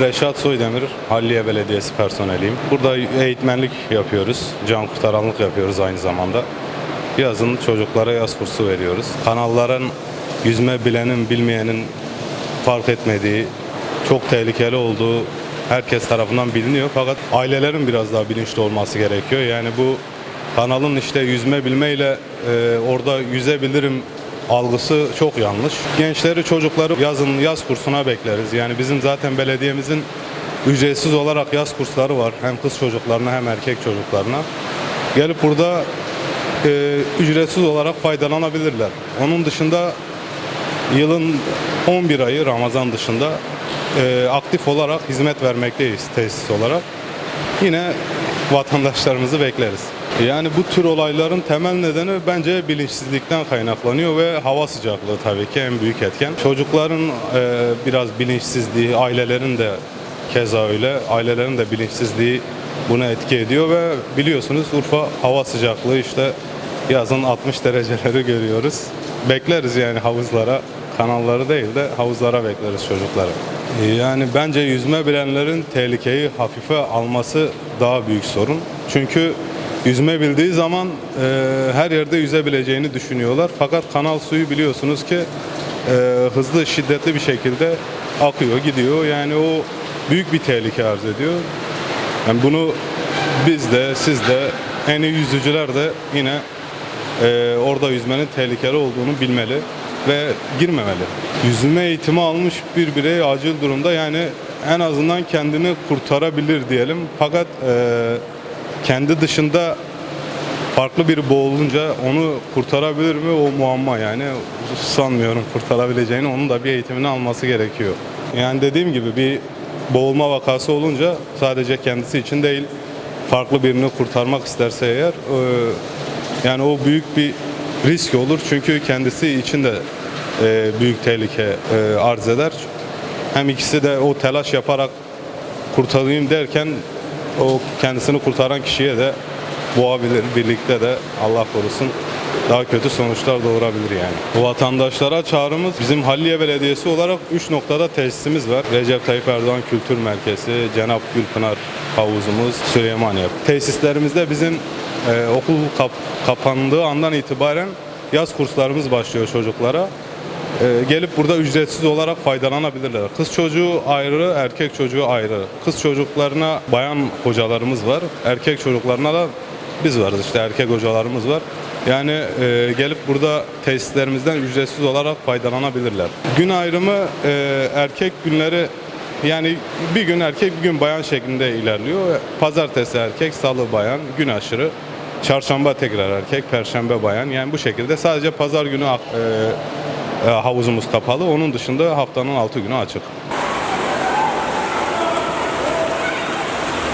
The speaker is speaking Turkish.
Reşat Soydemir, Halliye Belediyesi personeliyim. Burada eğitmenlik yapıyoruz, can kurtaranlık yapıyoruz aynı zamanda. Yazın çocuklara yaz kursu veriyoruz. Kanalların yüzme bilenin bilmeyenin fark etmediği, çok tehlikeli olduğu herkes tarafından biliniyor. Fakat ailelerin biraz daha bilinçli olması gerekiyor. Yani bu kanalın işte yüzme bilmeyle e, orada yüzebilirim algısı çok yanlış. Gençleri, çocukları yazın yaz kursuna bekleriz. Yani bizim zaten belediyemizin ücretsiz olarak yaz kursları var. Hem kız çocuklarına hem erkek çocuklarına. Gelip burada e, ücretsiz olarak faydalanabilirler. Onun dışında yılın 11 ayı Ramazan dışında e, aktif olarak hizmet vermekteyiz tesis olarak. Yine vatandaşlarımızı bekleriz. Yani bu tür olayların temel nedeni bence bilinçsizlikten kaynaklanıyor ve hava sıcaklığı tabii ki en büyük etken. Çocukların e, biraz bilinçsizliği, ailelerin de keza öyle, ailelerin de bilinçsizliği buna etki ediyor ve biliyorsunuz Urfa hava sıcaklığı işte yazın 60 dereceleri görüyoruz. Bekleriz yani havuzlara, kanalları değil de havuzlara bekleriz çocukları. Yani bence yüzme bilenlerin tehlikeyi hafife alması daha büyük sorun. Çünkü yüzme bildiği zaman e, her yerde yüzebileceğini düşünüyorlar. Fakat kanal suyu biliyorsunuz ki e, hızlı, şiddetli bir şekilde akıyor, gidiyor. Yani o büyük bir tehlike arz ediyor. Yani bunu biz de, siz de, en iyi yüzücüler de yine e, orada yüzmenin tehlikeli olduğunu bilmeli ve girmemeli. Yüzme eğitimi almış bir birey acil durumda yani en azından kendini kurtarabilir diyelim. Fakat e, kendi dışında farklı bir boğulunca onu kurtarabilir mi o muamma yani sanmıyorum kurtarabileceğini onun da bir eğitimini alması gerekiyor. Yani dediğim gibi bir boğulma vakası olunca sadece kendisi için değil farklı birini kurtarmak isterse eğer e, yani o büyük bir risk olur çünkü kendisi için de e, büyük tehlike e, arz eder. Hem ikisi de o telaş yaparak kurtarayım derken o kendisini kurtaran kişiye de boğabilir. Birlikte de Allah korusun daha kötü sonuçlar doğurabilir yani. Bu vatandaşlara çağrımız bizim Halliye Belediyesi olarak 3 noktada tesisimiz var. Recep Tayyip Erdoğan Kültür Merkezi, Cenap Gülpınar Havuzumuz, Süleymaniye. Tesislerimizde bizim e, okul kap- kapandığı andan itibaren yaz kurslarımız başlıyor çocuklara. Ee, gelip burada ücretsiz olarak faydalanabilirler. Kız çocuğu ayrı, erkek çocuğu ayrı. Kız çocuklarına bayan hocalarımız var. Erkek çocuklarına da biz varız işte erkek hocalarımız var. Yani e, gelip burada tesislerimizden ücretsiz olarak faydalanabilirler. Gün ayrımı e, erkek günleri yani bir gün erkek bir gün bayan şeklinde ilerliyor. Pazartesi erkek, salı bayan, gün aşırı. Çarşamba tekrar erkek, perşembe bayan. Yani bu şekilde sadece pazar günü e, havuzumuz kapalı. Onun dışında haftanın 6 günü açık.